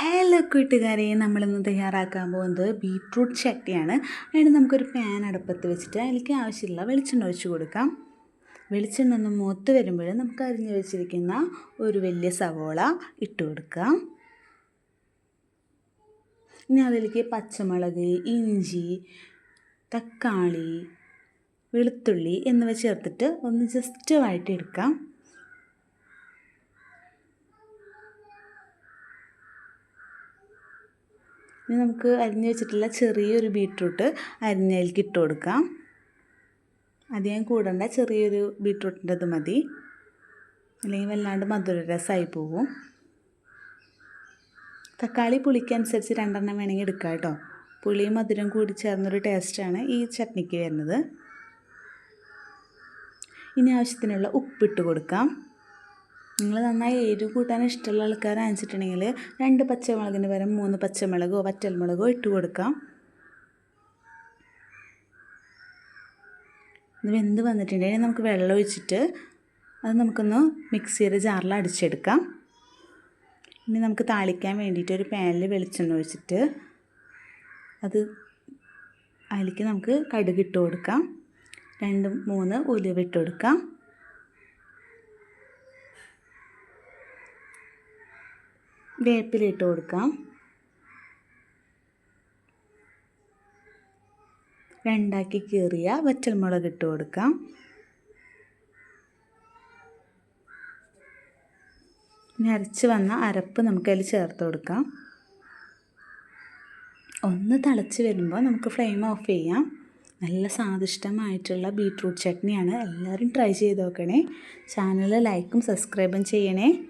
Hello കൂട്ടുകാരെ നമ്മളിന്ന് തയ്യാറാക്കാൻ പോകുന്നത് ബീട്രൂട്ട് ചട്ടിയാണ്. അതിന് നമുക്കൊരു പാൻ അടുപ്പത്ത് വെച്ചിട്ട് അതിലേക്ക് ആവശ്യമുള്ള വെളിച്ചെണ്ണ ഒഴിച്ച് കൊടുക്കാം. വെളിച്ചെണ്ണ ഒന്ന് മൂത്ത് വരുമ്പോൾ നമുക്ക് അരിഞ്ഞു വെച്ചിരിക്കുന്ന ഒരു വലിയ സവോള ഇട്ട് കൊടുക്കാം. ഇനി അതിലേക്ക് പച്ചമുളക് ഇഞ്ചി തക്കാളി വെളുത്തുള്ളി എന്നിവ ചേർത്തിട്ട് ഒന്ന് ജസ്റ്റ് വഴറ്റിയെടുക്കാം ഇനി നമുക്ക് അരിഞ്ഞ് വെച്ചിട്ടുള്ള ചെറിയൊരു ബീട്രൂട്ട് അരിഞ്ഞതിലേക്ക് ഇട്ട് കൊടുക്കാം. അധികം കൂടണ്ട ചെറിയൊരു ബീട്രൂട്ടിന്റെത് മതി. അല്ലെങ്കിൽ വല്ലാണ്ട് മധുര രസമായി പോവും. തക്കാളി പുളിക്കനുസരിച്ച് രണ്ടെണ്ണം വേണമെങ്കിൽ എടുക്കാം കേട്ടോ. പുളിയും മധുരം കൂടി ചേർന്നൊരു ടേസ്റ്റാണ് ഈ ചട്നിക്ക് വരുന്നത്. ഇനി ആവശ്യത്തിനുള്ള ഉപ്പിട്ട് കൊടുക്കാം. നിങ്ങൾ നന്നായി എരിവ് കൂട്ടാൻ ഇഷ്ടമുള്ള ആൾക്കാർ ആൾക്കാരാണെച്ചിട്ടുണ്ടെങ്കിൽ രണ്ട് പച്ചമുളകിന് പകരം മൂന്ന് പച്ചമുളകോ വറ്റൽമുളകോ ഇട്ട് കൊടുക്കാം. ഇത് വെന്ത് വന്നിട്ടുണ്ടെങ്കിൽ നമുക്ക് വെള്ളം ഒഴിച്ചിട്ട് അത് നമുക്കൊന്ന് മിക്സിയുടെ ജാറിൽ അടിച്ചെടുക്കാം. ഇനി നമുക്ക് താളിക്കാൻ വേണ്ടിയിട്ട് ഒരു പാനിൽ വെളിച്ചെണ്ണ ഒഴിച്ചിട്ട് അത് അതിലേക്ക് നമുക്ക് കടുക് ഇട്ട് കൊടുക്കാം. രണ്ട് മൂന്ന് ഉലുവ ഇട്ട് കൊടുക്കാം. വേപ്പില ഇട്ട് കൊടുക്കാം. രണ്ടാക്കി കീറിയ വറ്റൽമുളക് ഇട്ട് കൊടുക്കാം. ഇനി വന്ന അരപ്പ് നമുക്കതിൽ ചേർത്ത് കൊടുക്കാം. ഒന്ന് തിളച്ച് വരുമ്പോൾ നമുക്ക് ഫ്ലെയിം ഓഫ് ചെയ്യാം. നല്ല സ്വാദിഷ്ടമായിട്ടുള്ള ബീട്രൂട്ട് ചട്നിയാണ്. എല്ലാവരും ട്രൈ ചെയ്ത് നോക്കണേ. ചാനൽ ലൈക്കും സബ്സ്ക്രൈബും ചെയ്യണേ.